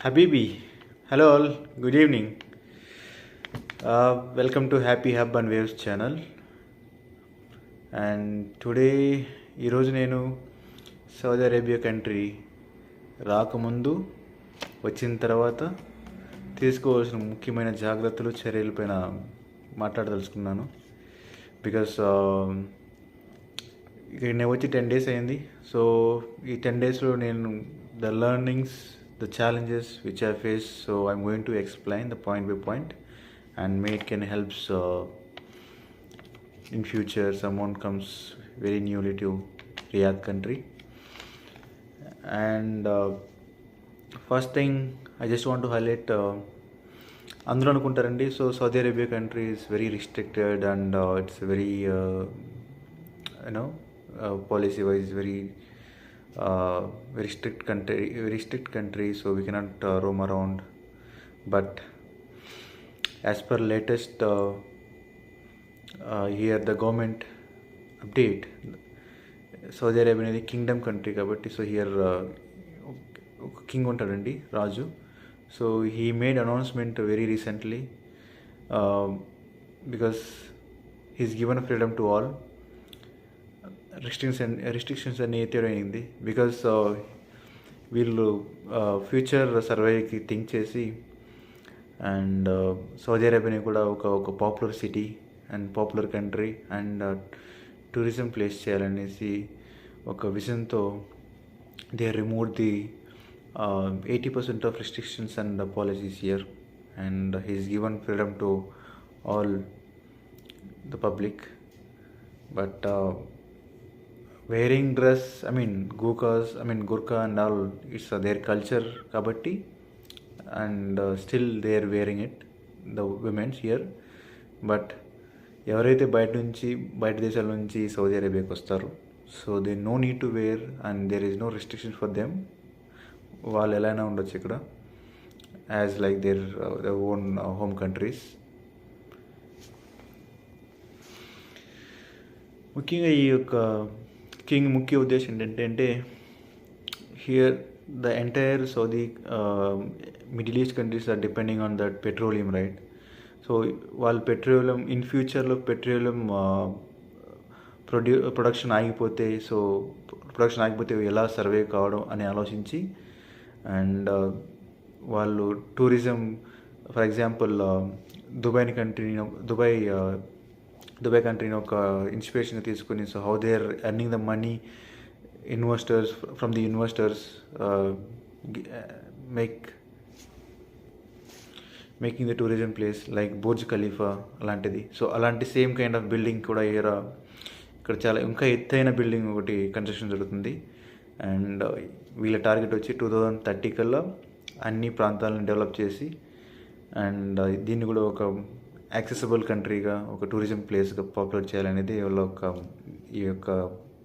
Habibi hello all good evening welcome to happy hub and waves channel and today ఈరోజు నేను Saudi Arabia country రాకముందు వచ్చిన తర్వాత తీసుకోవాల్సిన ముఖ్యమైన జాగ్రత్తలు చర్యలపైన మాట్లాడదలుచుకున్నాను. బికాస్ um, ఇక్కడ నేను వచ్చి టెన్ డేస్ అయింది. సో ఈ టెన్ డేస్లో నేను the learnings the challenges which I face so I'm going to explain the point by point and may it can helps in future someone comes very newly to Riyadh country and uh, first thing I just want to highlight uh, అందరూ అనుకుంటారండి so Saudi Arabia country is very restricted and it's very you know policy wise very very strict country very strict country so we cannot roam around but as per latest here the government update Saudi Arabia అనేది Kingdom country కాబట్టి so here ఒక king ఉంటాడండి రాజు so he made announcement very recently because he's given freedom to all Restrictions restrictions అన్నీ ఎత్తేయడం because వీళ్ళు future సర్వేకి think చేసి and Saudi అరేబియాని కూడా ఒక ఒక popular city and popular country and tourism place చేయాలనేసి ఒక విజన్తో they remove the eighty percent of restrictions and policies year and he's given freedom to all the public but wearing dress I mean గూకాస్ I mean Gurkha and all it's their culture కాబట్టి and still they are wearing it the women's here but ఎవరైతే బయట నుంచి బయట దేశాల నుంచి Saudi అరేబియాకి వస్తారో so they no need to wear and there is no restrictions for them వాళ్ళు ఎలా అయినా ఉండొచ్చు ఇక్కడ as like their the own home countries ముఖ్యంగా ఈ యొక్క కింగ్ ముఖ్య ఉద్దేశం ఏంటంటే అంటే here the entire Saudi Middle East countries are depending on that petroleum right so వాళ్ళు పెట్రోలియం ఇన్ ఫ్యూచర్లో పెట్రోలియం ప్రొడ్యూ ప్రొడక్షన్ ఆగిపోతే సో ప్రొడక్షన్ ఆగిపోతే ఎలా సర్వే కావడం అని ఆలోచించి అండ్ uh, వాళ్ళు టూరిజం ఫర్ ఎగ్జాంపుల్ దుబాయ్ని కంట్రీ దుబాయ్ దుబాయ్ కంట్రీని ఒక ఇన్స్పిరేషన్ తీసుకుని so how they are earning the money investors from the investors make making the tourism place like Burj Khalifa అలాంటిది. సో అలాంటి సేమ్ కైండ్ ఆఫ్ బిల్డింగ్ కూడా ఇక్కడ ఇక్కడ చాలా ఇంకా ఎత్తైన బిల్డింగ్ ఒకటి కన్స్ట్రక్షన్ జరుగుతుంది. అండ్ uh, వీళ్ళ టార్గెట్ వచ్చి టూ థౌజండ్ థర్టీ కల్లా అన్ని ప్రాంతాలను డెవలప్ చేసి అండ్ uh, దీన్ని కూడా ఒక యాక్సెసిబుల్ కంట్రీగా ఒక టూరిజం ప్లేస్గా పాపులర్ చేయాలనేది వాళ్ళ ఒక ఈ యొక్క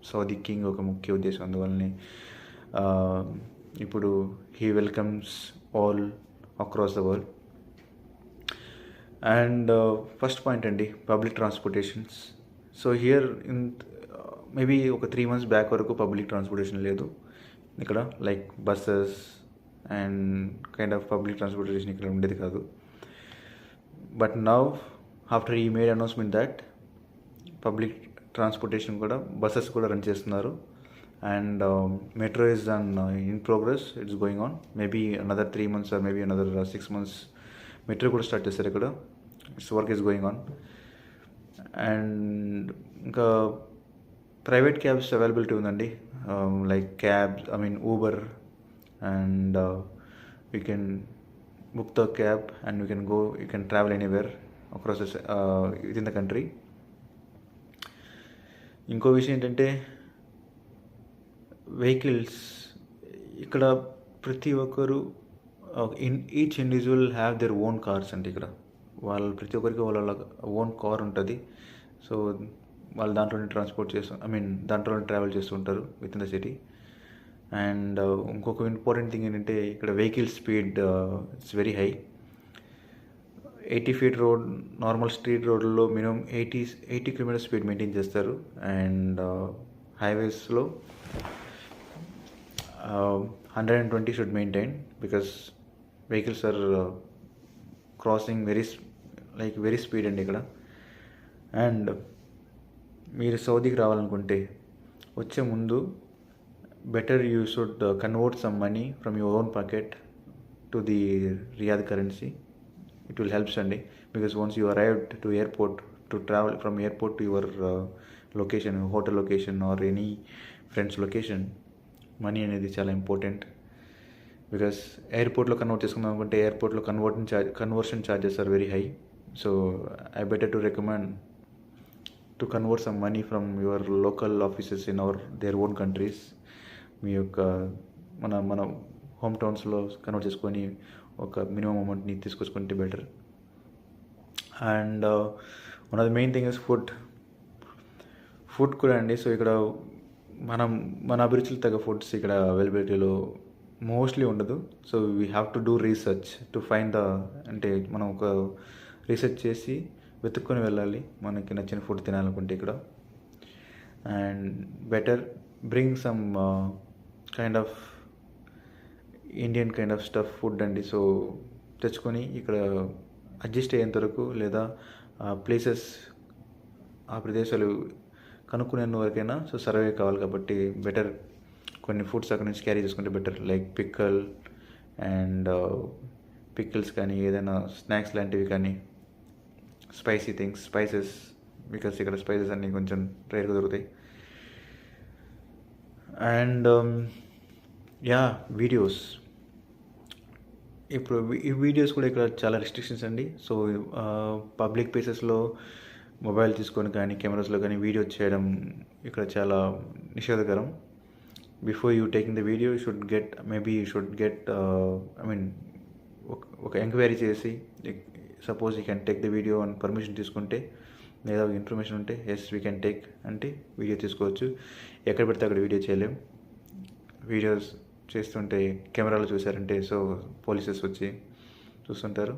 సౌదీ కింగ్ ఒక ముఖ్య ఉద్దేశం. అందువల్లనే ఇప్పుడు he welcomes all across the world and first point అండి public transportations so here in maybe ఒక త్రీ మంత్స్ బ్యాక్ వరకు పబ్లిక్ ట్రాన్స్పోర్టేషన్ లేదు. ఇక్కడ like buses and kind of public transportation ఇక్కడ ఉండేది కాదు. బట్ నవ్ ఆఫ్టర్ ఈ made announcement that public transportation కూడా బస్సెస్ కూడా రన్ చేస్తున్నారు. And metro is on in progress it's going on maybe another three months or maybe another six months metro కూడా start చేస్తారు ఇక్కడ. It's work is going on and ఇంకా private cabs availability ఉందండి. Like cabs I mean Uber and we can book the cab and you can go you can travel anywhere across with in the country ఇంకో విషయం ఏంటంటే vehicles ఇక్కడ ప్రతి ఒక్కరు in each individual have their own cars అండి ఇక్కడ. వాళ్ళ ప్రతి ఒక్కరికి వాళ్ళ ఓన్ కార్ ఉంటుంది. సో వాళ్ళు దాంట్లోనే ట్రాన్స్పోర్ట్ చేస్తూ ఐ మీన్ దాంట్లోనే ట్రావెల్ చేస్తూ ఉంటారు with in the city and ఇంకొక ఇంపార్టెంట్ థింగ్ ఏంటంటే ఇక్కడ vehicle speed it's very high eighty feet road normal street రోడ్లో minimum eighty eighty kilometre speed maintain చేస్తారు. And హైవేస్లో hundred and twenty should maintain because vehicles are crossing very like very speed అండి ఇక్కడ. And మీరు సౌదీకి రావాలనుకుంటే వచ్చే ముందు better you should convert some money from your own pocket to the Riyadh currency it will helps అండి because once you arrived to airport to travel from airport to your location hotel location or any friends location money అనేది చాలా important because ఎయిర్పోర్ట్లో convert చేసుకుందాం అనుకుంటే ఎయిర్పోర్ట్లో conversion charge conversion charges are very high so I better to recommend to convert some money from your local offices in our their own countries మీ యొక్క మన మన home టౌన్స్లో convert చేసుకొని ఒక మినిమం అమౌంట్ని తీసుకొచ్చుకుంటే better and one of the main thing is food food కూడా అండి. So ఇక్కడ మనం మన అభిరుచులు తగ్గ ఫుడ్స్ ఇక్కడ అవైలబిలిటీలో మోస్ట్లీ ఉండదు. So we have to do research to find the అంటే మనం ఒక రీసెర్చ్ చేసి వెతుక్కొని వెళ్ళాలి. మనకి నచ్చిన ఫుడ్ తినాలనుకుంటే ఇక్కడ. And better bring some kind of Indian kind of stuff food అండి. సో తెచ్చుకొని ఇక్కడ అడ్జస్ట్ అయ్యేంత వరకు లేదా ప్లేసెస్ ఆ ప్రదేశాలు కనుక్కునేంత వరకైనా సో సర్వే కావాలి కాబట్టి బెటర్ కొన్ని ఫుడ్స్ అక్కడ నుంచి క్యారీ చేసుకుంటే better like pickle and pickles కానీ ఏదైనా స్నాక్స్ లాంటివి కానీ స్పైసీ థింగ్స్ స్పైసెస్ బికాస్ ఇక్కడ స్పైసెస్ అన్నీ కొంచెం రేర్గా దొరుకుతాయి. అండ్ యా వీడియోస్ ఇప్పుడు ఈ వీడియోస్ కూడా ఇక్కడ చాలా రెస్ట్రిక్షన్స్ అండి. సో పబ్లిక్ ప్లేసెస్లో మొబైల్ తీసుకొని కానీ కెమెరాస్లో కానీ వీడియో చేయడం ఇక్కడ చాలా నిషేధకరం. Before you taking the video should get maybe you should get I mean ఒక ఎంక్వైరీ చేసి suppose you can take the video అని పర్మిషన్ తీసుకుంటే లేదా ఇన్ఫర్మేషన్ ఉంటే ఎస్ వీ క్యాన్ టేక్ అంటే వీడియో తీసుకోవచ్చు. ఎక్కడ పెడితే అక్కడ వీడియో చేయలేం. వీడియోస్ చేస్తుంటే కెమెరాలో చూసారంటే సో పోలీసెస్ వచ్చి చూస్తుంటారు.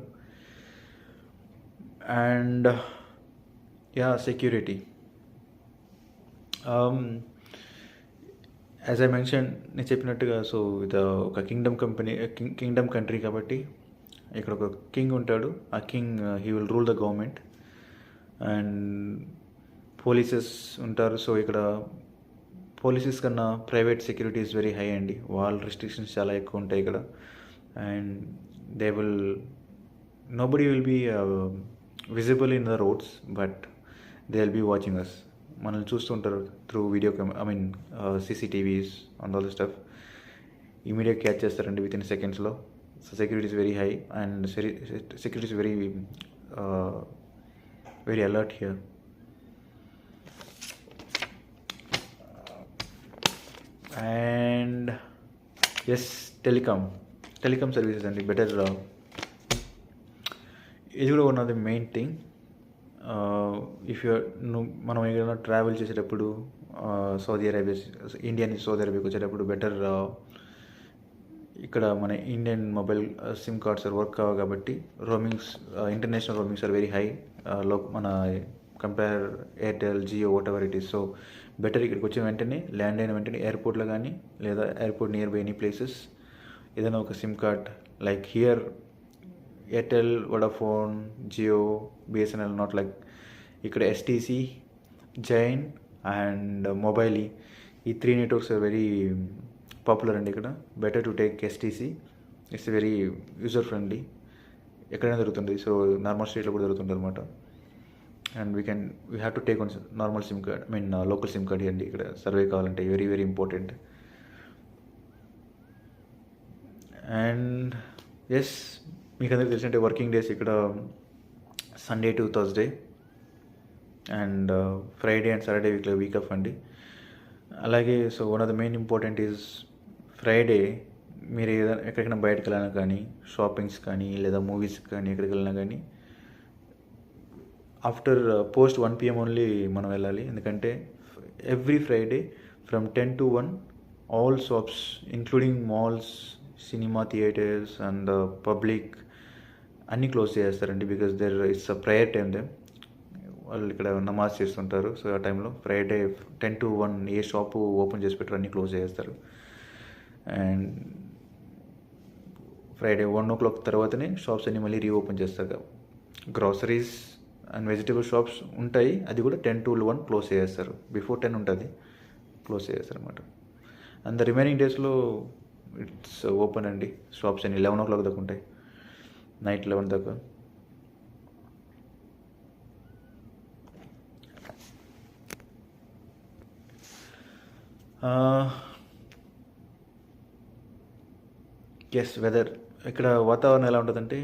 And yeah security. As I mention నేను చెప్పినట్టుగా సో ఇది uh, ఒక కింగ్డమ్ కంపెనీ కింగ్డమ్ కంట్రీ కాబట్టి ఇక్కడ ఒక కింగ్ ఉంటాడు. ఆ king he will rule the government and polices ఉంటారు. సో ఇక్కడ పోలీసెస్ కన్నా private security is very high అండి. వాళ్ళ రెస్ట్రిక్షన్స్ చాలా ఎక్కువ ఉంటాయి ఇక్కడ. And they will nobody will be visible in the roads but they will be watching us మనల్ని చూస్తుంటారు through video cam I mean CCTVs and all the stuff. Immediate catch చేస్తారండి with in సెకండ్స్లో so security is very high and security is very very alert here and yes telecom telecom services అండి better ఇది కూడా one of the main thing if you నువ్వు మనం ఏదైనా travel చేసేటప్పుడు Saudi Arabia India నుంచి Saudi అరేబియాకి వచ్చేటప్పుడు బెటర్ ఇక్కడ మన Indian mobile sim cards are work కావు కాబట్టి roamings international roamings are very high లో మన compare Airtel Jio whatever it is so better ఇక్కడికి వచ్చిన వెంటనే ల్యాండ్ అయిన వెంటనే ఎయిర్పోర్ట్లో కానీ లేదా airport near by any places ఏదైనా ఒక sim card like here Airtel Vodafone Jio BSNL not like ఇక్కడ ఎస్టీసీ జైన్ అండ్ మొబైల్ ఈ three networks are very popular అండి ఇక్కడ. Better to take STC it's very user friendly ఎక్కడైనా దొరుకుతుంది. So normal స్టేట్లో కూడా దొరుకుతుంది అనమాట and we can we have to take on normal sim card I mean local sim card ఇవ్వండి ఇక్కడ సర్వే కావాలంటే very very important and as మీకు అందరికి తెలిసింటే వర్కింగ్ డేస్ ఇక్కడ Sunday to Thursday and Friday and Saturday వీక్లో week off అండి అలాగే so one of the main important is Friday మీరు ఏదైనా ఎక్కడికైనా బయటకు వెళ్ళినా కానీ షాపింగ్స్ కానీ లేదా మూవీస్ కానీ ఎక్కడికి వెళ్ళినా కానీ after post one PM only మనం వెళ్ళాలి. ఎందుకంటే every Friday from ten to one all shops including malls cinema theatres and public అన్నీ క్లోజ్ చేస్తారండి because there it's a prayer time they వాళ్ళు ఇక్కడ నమాజ్ చేస్తుంటారు. సో ఆ టైంలో ఫ్రైడే టెన్ టు వన్ ఏ షాపు ఓపెన్ చేసి పెట్టారు అన్నీ క్లోజ్ చేస్తారు and Friday one o'clock తర్వాతనే షాప్స్ అన్ని మళ్ళీ రీఓపెన్ చేస్తారు. గ్రాసరీస్ అండ్ వెజిటేబుల్ షాప్స్ ఉంటాయి. అది కూడా టెన్ టు వన్ క్లోజ్ చేసేస్తారు. బిఫోర్ టెన్ ఉంటుంది. క్లోజ్ చేసేస్తారు అనమాట అండ్ ద రిమైనింగ్ డేస్లో ఇట్స్ ఓపెన్ అండి. షాప్స్ అన్ని లెవెన్ ఓ క్లాక్ దాకా ఉంటాయి. నైట్ లెవెన్ దాకా. ఎస్ వెదర్ ఇక్కడ వాతావరణం ఎలా ఉంటుందంటే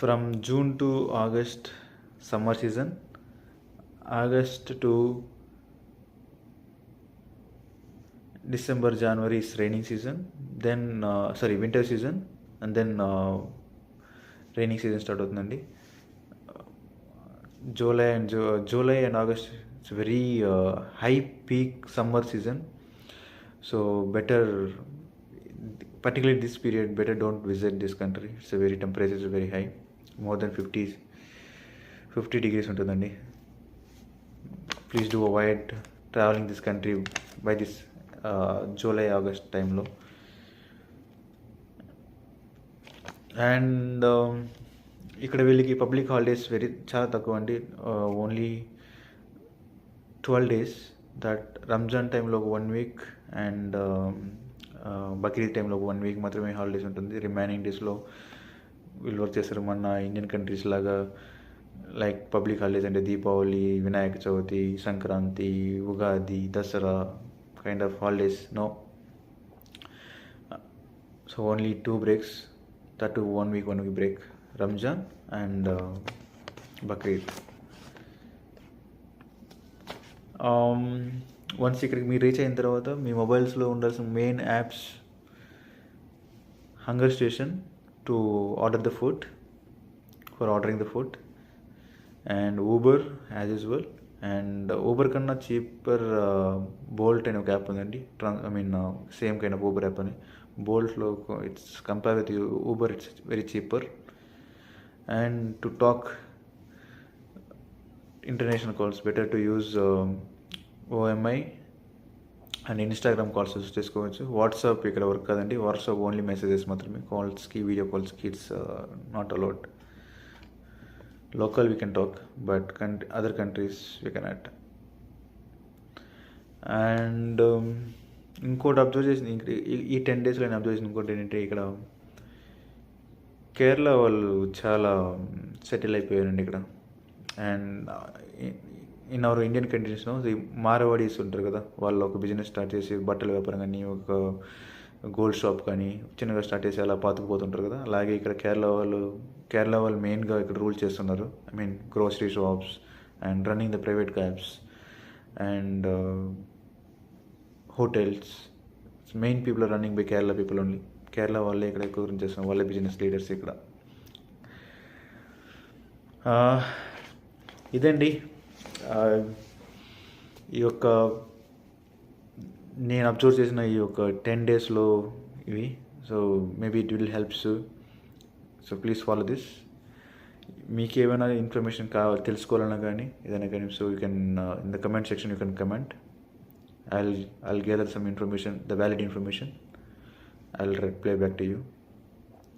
from June to August summer season August to December January is raining season then sorry winter season and then raining season start అవుతుందండి July and Ju July and August it's very high peak summer season so better particularly this period better don't visit this country it's a very temperature is very high More than fifty fifty degrees ఉంటుందండి. Please do avoid travelling this country by this July August టైంలో and ఇక్కడ వీళ్ళకి public holidays very చాలా తక్కువ అండి. Only twelve days that Ramzan టైంలో ఒక one week and Bakrid టైంలో ఒక వన్ వీక్ మాత్రమే హాలిడేస్ ఉంటుంది. రిమైనింగ్ డేస్లో వీళ్ళు వర్క్ చేస్తారు. మన ఇండియన్ కంట్రీస్ లాగా లైక్ పబ్లిక్ హాలిడేస్ అంటే Deepavali Vinayaka Chavithi Sankranti Ugadi Dasara kind of holidays no so only two breaks థర్ట్ one week one week break Ramzan and Bakrid once ఇక్కడికి మీరు reach అయిన తర్వాత మీ మొబైల్స్లో ఉండాల్సిన main apps hunger station to order the food for ordering the food and Uber as usual and Uber కన్నా cheaper Bolt అనే ఒక యాప్ ఉందండి Tron I mean same kind of Uber app అని బోల్ట్లో it's compare with Uber it's very cheaper and to talk international calls better to use OMI and Instagram calls use చేసుకోవచ్చు. WhatsApp ఇక్కడ work కాదండి. WhatsApp only messages మాత్రమే. కాల్స్కి video కాల్స్కి it's not allowed local we can talk but country other countries we cannot and ఇంకోటి observe చేసింది ఇక్కడ ఈ ten డేస్లో నేను అబ్జర్వ్ చేసిన ఇంకోటి ఏంటంటే ఇక్కడ కేరళ వాళ్ళు చాలా సెటిల్ అయిపోయారండి ఇక్కడ. అండ్ ఇన్ అవర్ ఇండియన్ కంట్రీస్లో మారవాడీస్ ఉంటారు కదా వాళ్ళు ఒక బిజినెస్ స్టార్ట్ చేసి బట్టల వ్యాపారం కానీ ఒక గోల్డ్ షాప్ కానీ చిన్నగా స్టార్ట్ చేసి అలా పాతుకుపోతుంటారు కదా. అలాగే ఇక్కడ కేరళ వాళ్ళు కేరళ వాళ్ళు మెయిన్గా ఇక్కడ రూల్ చేస్తున్నారు. I mean grocery shops and running the private cabs and hotels main people running by Kerala people only Kerala వాళ్ళే ఇక్కడ ఎక్కువ గురించి చేస్తున్నారు. వాళ్ళే బిజినెస్ లీడర్స్ ఇక్కడ. Uh, ఇదండి. ఈ యొక్క నేను అబ్జర్వ్ చేసిన ఈ యొక్క టెన్ డేస్లో ఇవి. So maybe it will helps so please follow this మీకు ఏమైనా ఇన్ఫర్మేషన్ కావాలి తెలుసుకోవాలన్నా కానీ ఏదైనా కానీ so you can in the comment section you can comment I I'll gather some information the valid information I will reply back to you